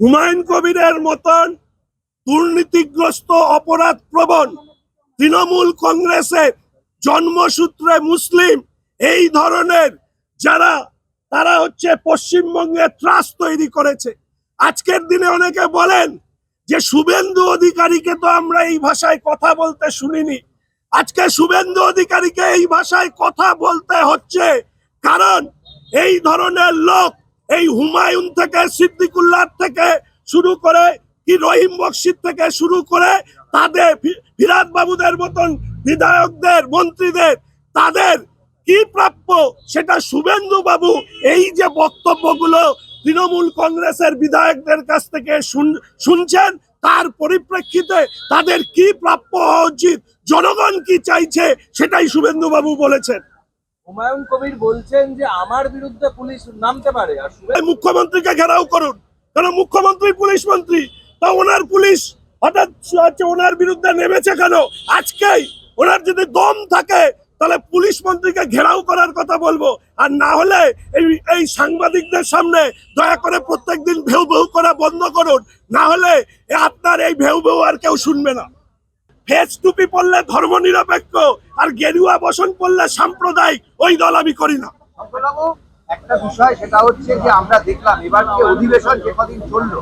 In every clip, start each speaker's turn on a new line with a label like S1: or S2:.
S1: হুমায়ুন কবিরের মতন দুর্নীতিগ্রস্ত অপরাধ প্রবণ তৃণমূল কংগ্রেসের জন্মসূত্রে মুসলিম, এই ধরনের যারা, তারা হচ্ছে পশ্চিমবঙ্গে ত্রাস তৈরি করেছে। আজকের দিনে অনেকে বলেন যে শুভেন্দু অধিকারীকে তো আমরা এই ভাষায় কথা বলতে শুনিনি। আজকে শুভেন্দু অধিকারীকে এই ভাষায় কথা বলতে হচ্ছে কারণ এই ধরনের লোক এই হুমায়ুন থেকে, সিদ্দিকুল্লাহ থেকে শুরু করে, কি রহিম বক্সির থেকে শুরু করে, তাদের ফিরাদ বাবুদের মতন বিধায়কদের, মন্ত্রীদের, তাদের কি প্রাপ্য সেটা শুভেন্দু বাবু এই যে বক্তব্যগুলো তৃণমূল কংগ্রেসের বিধায়কদের কাছ থেকে শুন- শুনছেন, তার পরিপ্রেক্ষিতে তাদের কি প্রাপ্য হওয়া উচিত, জনগণ কি চাইছে সেটাই শুভেন্দু বাবু বলেছেন।
S2: হুমায়ুন কবির বলছেন যে আমার বিরুদ্ধে পুলিশ নামতে পারে
S1: মুখ্যমন্ত্রীকে ঘেরাও করুন। কারণ মুখ্যমন্ত্রী পুলিশ মন্ত্রী? তা ওনার পুলিশ হঠাৎ ওনার বিরুদ্ধে নেমেছে কেন? আজকেই ওনার যদি দম থাকে, তাহলে পুলিশ মন্ত্রীকে ঘেরাও করার কথা বলব। আর না হলে এই এই সাংবাদিকদের সামনে দয়া করে প্রত্যেকদিন ভেউ ভেউ করা বন্ধ করুন। না হলে আপনার এই ভেউ ভেউ আর কেউ শুনবে না। ফেস টুপি পড়লে ধর্ম নিরপেক্ষ, আর গেরুয়া বসন পড়লে সাম্প্রদায়িক, ওই দল আমি করি না।
S3: একটা বিষয়, সেটা হচ্ছে যে আমরা দেখলাম, এবার যে অধিবেশন যে কদিন চলল,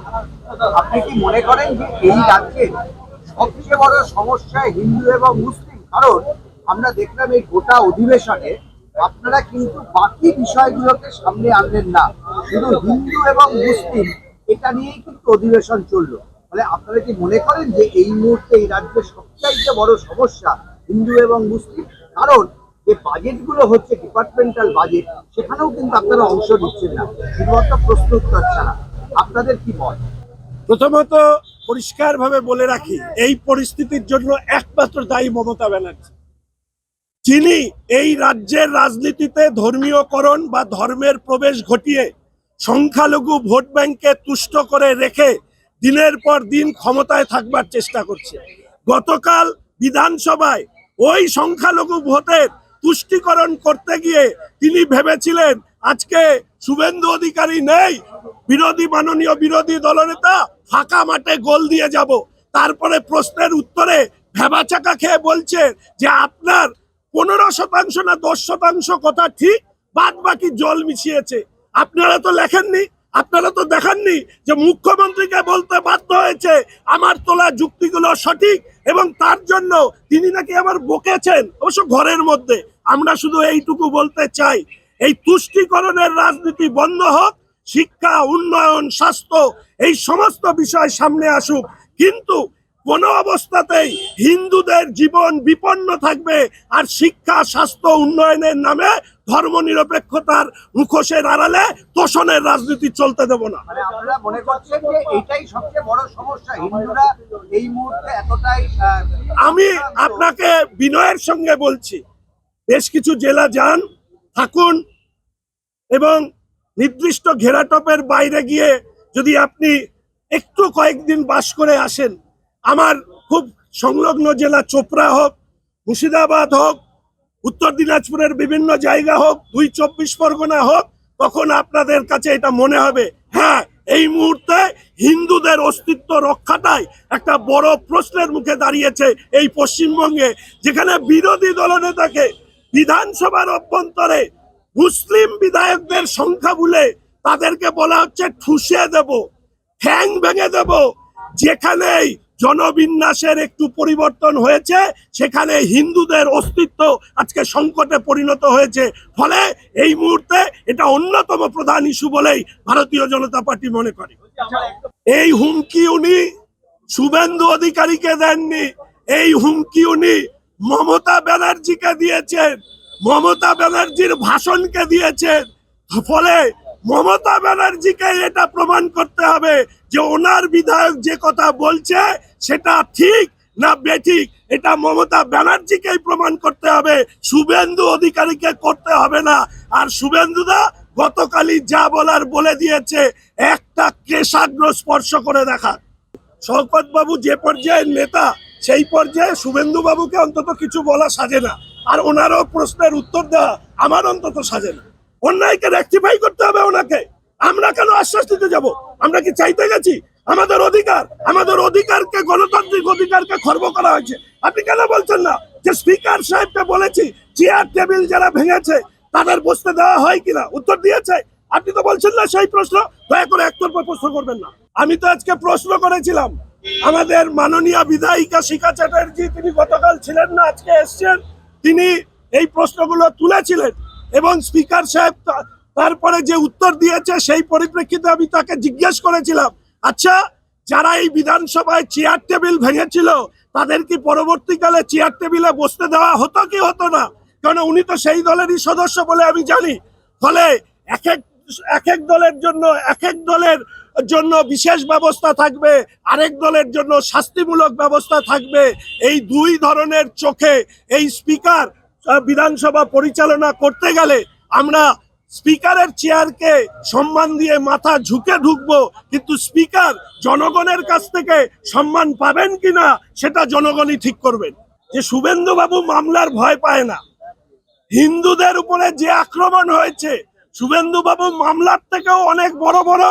S3: আপনি কি মনে করেন যে এই রাজ্যে সবচেয়ে বড় সমস্যা হিন্দু এবং মুসলিম? কারণ আমরা দেখলাম এই গোটা অধিবেশনে আপনারা কিন্তু বাকি বিষয়গুলোকে সামনে আনলেন না। শুধু হিন্দু এবং মুসলিম, এটা নিয়েই কিন্তু অধিবেশন চলল। ফলে আপনারা কি মনে করেন যে এই মুহূর্তে এই রাজ্যের সবচাইতে বড় সমস্যা হিন্দু এবং মুসলিম? কারণ যে বাজেটগুলো হচ্ছে ডিপার্টমেন্টাল বাজেট সেখানেও কিন্তু আপনারা অংশ নিচ্ছেন না। শুধুমাত্র প্রশ্ন উত্তর ছাড়া। আপনাদের কি মত?
S1: প্রথমত পরিষ্কারভাবে বলে রাখি, এই পরিস্থিতির জন্য একমাত্র দায়ী মমতা ব্যানার্জি। যিনি এই রাজ্যের রাজনীতিতে ধর্মীয়করণ বা ধর্মের প্রবেশ ঘটিয়ে সংখ্যালঘু ভোট ব্যাংকে তুষ্ট করে রেখে দিনের পর দিন ক্ষমতায় থাকবার চেষ্টা করছে। গতকাল বিধানসভায় ওই সংখ্যালঘু ভোটের তুষ্টিকরণ করতে গিয়ে তিনি ভেবেছিলেন, আজকে শুভেন্দু অধিকারী নেই, বিরোধী মাননীয় বিরোধী দলনেতা ফাঁকা মাঠে গোল দিয়ে যাব। তারপরে প্রশ্নের উত্তরে ভেবাচাকা খেয়ে বলছে যে, আপনার পনেরো শতাংশ না দশ শতাংশ কথা ঠিক বাদ বাকি জল মিশিয়েছে। আপনারা তো লেখেননি আপনারা তো দেখাননি যে মুখ্যমন্ত্রীকে বলতে বাধ্য হয়েছে আমার তোলা যুক্তিগুলো সঠিক এবং তার জন্য তিনি নাকি আবার বকেছেন, অবশ্য ঘরের মধ্যে। আমরা শুধু এইটুকু বলতে চাই, এই তুষ্টিকরণের রাজনীতি বন্ধ হোক, শিক্ষা, উন্নয়ন, স্বাস্থ্য, এই সমস্ত বিষয় সামনে আসুক। কিন্তু কোনো অবস্থাতেই হিন্দুদের জীবন বিপন্ন থাকবে আর শিক্ষা স্বাস্থ্য উন্নয়নের নামে ধর্ম নিরপেক্ষতার মুখোশের আড়ালে তোষণের রাজনীতি চলতে দেব না।
S3: মানে
S1: আমি আপনাকে বিনয়ের সঙ্গে বলছি বেশ কিছু জেলা যান থাকুন এবং নির্দিষ্ট ঘেরাটপের বাইরে গিয়ে যদি আপনি একটু কয়েকদিন বাস করে আসেন আমার খুব সংলগ্ন জেলা চোপড়া হোক, মুর্শিদাবাদ হোক, উত্তর দিনাজপুরের বিভিন্ন জায়গা হোক, দুই চব্বিশ পরগনা হোক, তখন আপনাদের কাছে এটা মনে হবে হ্যাঁ এই মুহূর্তে হিন্দুদের অস্তিত্ব রক্ষাটাই একটা বড় প্রশ্নের মুখে দাঁড়িয়েছে এই পশ্চিমবঙ্গে, যেখানে বিরোধী দলনেতাকে বিধানসভার অভ্যন্তরে মুসলিম বিধায়কদের সংখ্যা বলে তাদেরকে বলা হচ্ছে ঠুসে দেব, ঠ্যাং ভেঙে দেব, যেখানেই জনবিন্যাসের একটু পরিবর্তন হয়েছে, সেখানে হিন্দুদের অস্তিত্ব আজকে সংকটে পরিণত হয়েছে। ফলে এই মুহূর্তে এটা অন্যতম প্রধান ইস্যু বলেই ভারতীয় জনতা পার্টি মনে করে। এই হুমকি উনি শুভেন্দু অধিকারীকে দেননি, এই হুমকি উনি মমতা ব্যানার্জিকে দিয়েছেন, মমতা ব্যানার্জির ভাষণকে দিয়েছেন। ফলে মমতা ব্যানার্জিকে এটা প্রমাণ করতে হবে যে ওনার বিধায়ক যে কথা বলছে সেটা ঠিক না বেঠিক, এটা মমতা ব্যানার্জিকেই প্রমাণ করতে হবে। শুভেন্দু অধিকারীকে করতে হবে না। আর শুভেন্দুদা গতকালই যা বলার বলে দিয়েছে, একটা কেশাগ্র স্পর্শ করে দেখা শওকত বাবু যে পর্যায়ের নেতা, সেই পর্যায়ে শুভেন্দু বাবুকে অন্তত কিছু বলা সাজে না। আর ওনারও প্রশ্নের উত্তর দেওয়া আমার অন্তত সাজে না। অন্যায়কে রেক্টিফাই করতে হবে ওনাকে। আমরা কেন আশ্বাস দিতে যাব? আমরা কি চাইতে গেছি? আমাদের অধিকার, আমাদের অধিকারকে, গণতান্ত্রিক অধিকারকে খর্ব করা হয়েছে। আপনি কেন বলছেন না যে স্পিকার সাহেবকে বলেছি, চেয়ার, টেবিল যারা ভেঙেছে, তাদের বসতে দেওয়া হয় কিনা? উত্তর দিয়েছে। আপনি তো বলছেন না সেই প্রশ্ন। দয়া করে একতরফা প্রশ্ন করবেন না। আমি তো আজকে প্রশ্ন করেছিলাম। আমাদের মাননীয় বিধায়িকা শিখা চ্যাটার্জি, তিনি গতকাল ছিলেন না, আজকে এসছেন। তিনি এই প্রশ্নগুলো তুলেছিলেন এবং স্পিকার সাহেব তারপরে যে উত্তর দিয়েছে, সেই পরিপ্রেক্ষিতে আমি তাকে জিজ্ঞেস করেছিলাম আচ্ছা যারা এই বিধানসভায় চেয়ার টেবিল ভেঙেছিল, তাদের কি পরবর্তীকালে চেয়ার টেবিলে বসতে দেওয়া হতো কি হতো না? কারণ উনি তো সেই দলেরই সদস্য বলে আমি জানি। ফলে এক এক এক এক দলের জন্য, এক এক দলের জন্য বিশেষ ব্যবস্থা থাকবে, আরেক দলের জন্য শাস্তিমূলক ব্যবস্থা থাকবে। এই দুই ধরনের চোখে এই স্পিকার বিধানসভা পরিচালনা করতে গেলে আমরা স্পিকারের চেয়ারকে সম্মান দিয়ে মাথা ঝুঁকে ঢুকবো, কিন্তু স্পিকার জনগণের কাছ থেকে সম্মান পাবেন কিনা সেটা জনগণই ঠিক করবেন। যে শুভেন্দুবাবু মামলার ভয় পায় না। হিন্দুদের উপরে যে আক্রমণ হয়েছে শুভেন্দু বাবু মামলার থেকেও অনেক বড় বড়,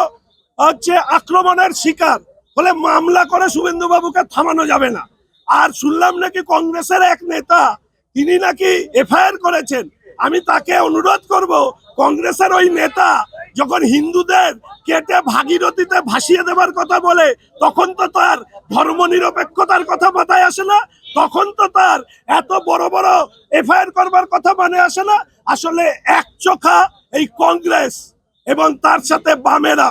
S1: হচ্ছে আক্রমণের শিকার। ফলে মামলা করে শুভেন্দুবাবুকে থামানো যাবে না। আর শুনলাম নাকি কংগ্রেসের এক নেতা, তিনি নাকি এফআইআর করেছেন। আমি তাকে অনুরোধ করব, কংগ্রেসের ওই নেতা যখন হিন্দুদের কেটে ভাগীরথীতে ভাসিয়ে দেবার কথা বলে, তখন তো তার ধর্মনিরপেক্ষতার কথা মাথায় আসে না, তখন তো তার এত বড় বড় এফআইআর করবার কথা মানে আসে না। আসলে এক চোখা এই কংগ্রেস এবং তার সাথে বামেরা।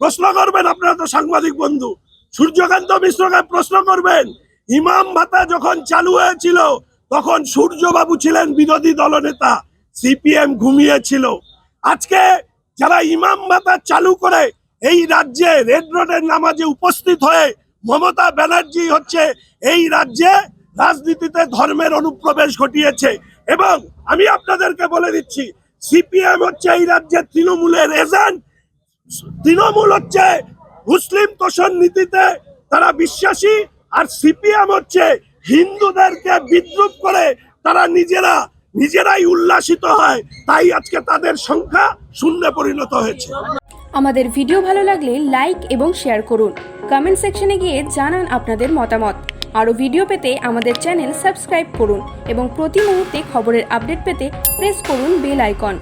S1: প্রশ্ন করবেন আপনারা তো সাংবাদিক বন্ধু, সূর্যকান্ত মিশ্রকে প্রশ্ন করবেন, ইমাম ভাতা যখন চালু হয়েছিল তখন সূর্যবাবু ছিলেন বিরোধী দলনেতা, সিপিএম ঘুমিয়েছিল। আজকে যারা ইমাম ভাতা চালু করে, এই রাজ্যে রেড রোডের নামাজে উপস্থিত হয়ে মমতা ব্যানার্জি হচ্ছে এই রাজ্যে রাজনীতিতে ধর্মের অনুপ্রবেশ ঘটিয়েছে। এবং আমি আপনাদেরকে বলে দিচ্ছি, সিপিএম হচ্ছে এই রাজ্যে তৃণমূলের এজেন্ট। তৃণমূল হচ্ছে মুসলিম তোষণ নীতিতে তারা বিশ্বাসী, আর সিপিএম হচ্ছে হিন্দুদেরকে বিদ্রুপ করে তারা নিজেরা, নিজেরাই উল্লাসিত হয়, তাই আজকে তাদের সংখ্যা শূন্যে পরিণত হয়েছে।
S4: আমাদের ভিডিও ভালো লাগলে লাইক এবং শেয়ার করুন। কমেন্ট সেকশনে গিয়ে জানান আপনাদের মতামত। আরও ভিডিও পেতে আমাদের চ্যানেল সাবস্ক্রাইব করুন এবং প্রতি মুহূর্তে খবরের আপডেট পেতে প্রেস করুন বেল আইকন।